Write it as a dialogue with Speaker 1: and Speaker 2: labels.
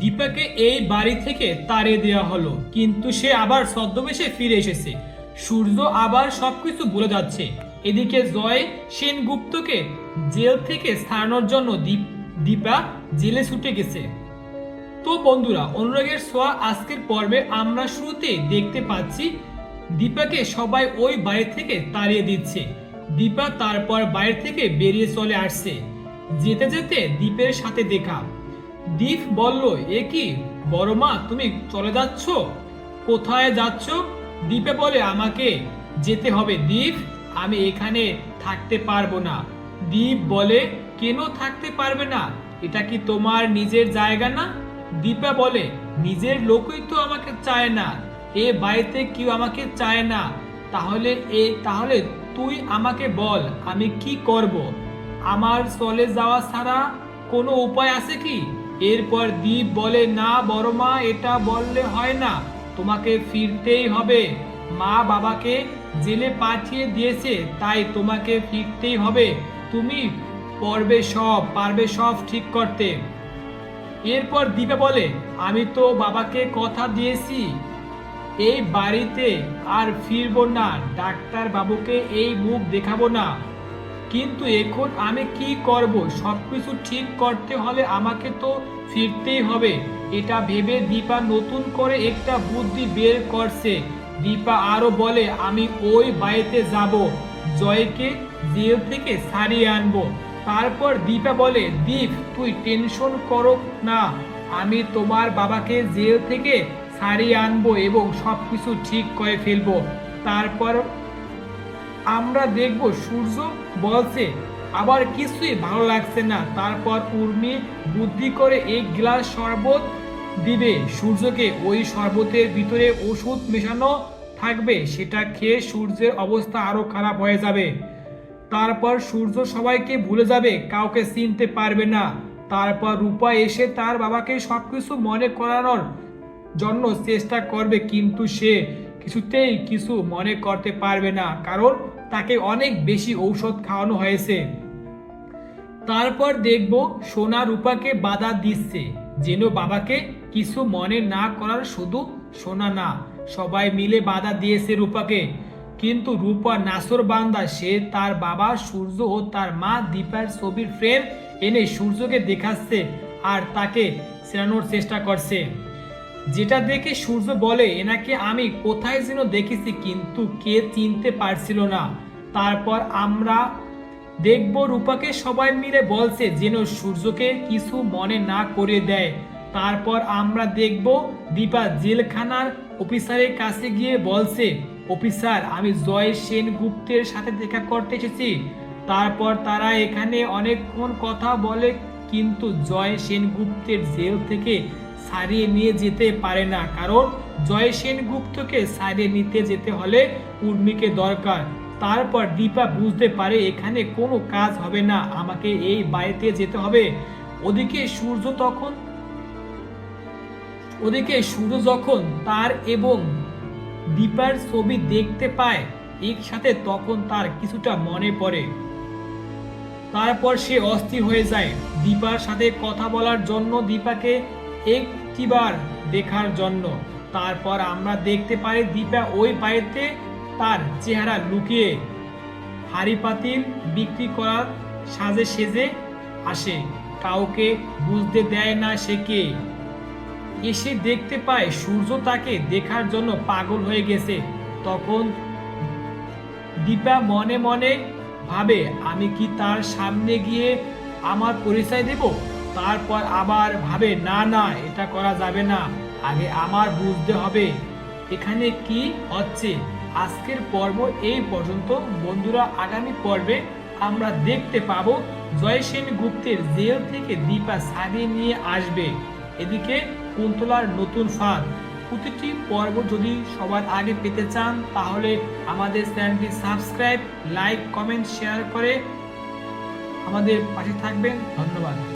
Speaker 1: দীপাকে এই বাড়ি থেকে তাড়িয়ে দেওয়া হলো, কিন্তু সে আবার ছদ্মবেশে ফিরে এসেছে। সূর্য আবার সবকিছু বলে যাচ্ছে। এদিকে জয় সেনগুপ্তকে জেল থেকে ছাড়ানোর জন্য দীপ- দীপা জেলে ছুটে গেছে। তো বন্ধুরা, অনুরাগের সোয়া আজকের পর্বে আমরা শুরুতে দেখতে পাচ্ছি দীপাকে সবাই ওই বাড়ি থেকে তাড়িয়ে দিচ্ছে। দীপা তারপর বাইরে থেকে বেরিয়ে চলে আসছে। যেতে যেতে দীপের সাথে দেখা। দীপ বলল, এ কি? বড় মা, তুমি চলে যাচ্ছ? কোথায় যাচ্ছ? দীপে বলে, আমাকে যেতে হবে, দীপ। আমি এখানে থাকতে পারব না। দীপ বলে, কেন থাকতে পারবে না? এটা কি তোমার নিজের জায়গা না? দীপা বলে, নিজের লোকই তো আমাকে চায় না। এ বাড়িতে কেউ আমাকে চায় না। তাহলে এ, তাহলে তুই আমাকে বল, আমি কি করব? আমার চলে যাওয়া ছাড়া কোনো উপায় আছে কি? এরপর দীপ বলে, না বড় মা, এটা বললে হয় না। তোমাকে ফিরতেই হবে। মা বাবাকে জেলে পাঠিয়ে দিয়েছে, তাই তোমাকে ফিরতেই হবে। তুমি পড়বে সব, পারবে সব ঠিক করতে। এরপর দীপা বলে, আমি তো বাবাকে কথা দিয়েছি। এই বাড়িতে আর ফিরবো না। ডাক্তার বাবুকে এই মুখ দেখাবো না। কিন্তু এখন আমি কি করব? সব কিছু ঠিক করতে হলে আমাকে তো ফিরতেই হবে। এটা ভেবে দীপা নতুন করে একটা বুদ্ধি বের করছে। দীপা আরও বলে, আমি ওই বাড়িতে যাব, জয়কে জেল থেকে সারিয়ে আনব। তারপর দীপা বলে, দীপ, তুই টেনশন করো না। আমি তোমার বাবাকে জেল থেকে সারিয়ে আনব এবং সব কিছু ঠিক করে ফেলব। তারপর আমরা দেখব সূর্য বলছে, আবার কিছুই ভালো লাগছে না। তারপর উর্মি বুদ্ধি করে এক গ্লাস শরবত দিবে। সূর্যকে ওই শরবতের ভিতরে ওষুধ মেশানো থাকবে, সেটা খেয়ে সূর্যের অবস্থা আরও খারাপ হয়ে যাবে। তারপর সূর্য সবাইকে ভুলে যাবে, কাউকে চিনতে পারবে না। তারপর রূপা এসে তার বাবাকে সবকিছু মনে করানোর জন্য চেষ্টা করবে, কিন্তু সে কিছুতেই কিছু মনে করতে পারবে না, কারণ তাকে অনেক বেশি ঔষধ খাওয়ানো হয়েছে। তারপর দেখব সোনা রূপাকে বাধা দিচ্ছে, যেন বাবাকে কিছু মনে না করার শুধু সোনা না, সবাই মিলে বাধা দিয়েছে রূপাকে। কিন্তু রূপা নাসর বান্দা, সে তার বাবা সূর্য ও তার মা দীপার ছবির ফ্রেম এনে সূর্যকে দেখাচ্ছে আর তাকে চেনানোর চেষ্টা করছে। যেটা দেখে সূর্য বলে, এনাকে আমি কোথায় যেন দেখেছি, কিন্তু কে চিনতে পারছিল না। তারপর আমরা দেখব রূপাকে সবাই মিলে বলছে যেন সূর্যকে কিছু মনে না করে দেয়। তারপর আমরা দেখব দীপা জেলখানার অফিসারের কাছে গিয়ে বলছে, অফিসার, আমি জয় সেনগুপ্তের সাথে দেখা করতে এসেছি। তারপর তারা এখানে অনেকক্ষণ কথা বলে, কিন্তু জয় সেনগুপ্তের জেল থেকে সারিয়ে নিয়ে যেতে পারে না। কারণ জয় সেনগুপ্তকে সারিয়ে নিতে যেতে হলে উর্মিকে দরকার। তারপর দীপা বুঝতে পারে এখানে কোনো কাজ হবে না, আমাকে এই বাড়িতে যেতে হবে। ওদিকে সূর্য তখন, ওদিকে সূর্য যখন তার এবং দীপার ছবি দেখতে পায়, একসাথে তখন তার কিছুটা মনে পড়ে। তারপর সে অস্থির হয়ে যায়। দীপার সাথে কথা বলার জন্য দীপাকে একটিবার দেখার জন্য। তারপর আমরা দেখতে পাই দীপা ওই বাড়িতে তার চেহারা লুকিয়ে। হাড়ি পাতিল বিক্রি করার সাজে সেজে আসে। কাউকে বুঝতে দেয় না সে কে। এসে দেখতে পায় সূর্য তাকে দেখার জন্য পাগল হয়ে গেছে। তখন দীপা মনে মনে ভাবে, আমি কি তার সামনে গিয়ে আমার পরিচয় দেব? তারপর আবার ভাবে, না না, এটা করা যাবে না। আগে আমার বুঝতে হবে। এখানে কি হচ্ছে? আজকের পর্ব এই পর্যন্ত। বন্ধুরা, আগামী পর্বে আমরা দেখতে পাবো জয়সেন গুপ্তের জেল থেকে দীপা সারিয়ে নিয়ে আসবে। এদিকে কুন্তলার নতুন ফাঁদ। প্রতিটি পর্ব যদি সবার আগে পেতে চান, তাহলে আমাদের চ্যানেলটি সাবস্ক্রাইব, লাইক, কমেন্ট, শেয়ার করে আমাদের পাশে থাকবেন। ধন্যবাদ।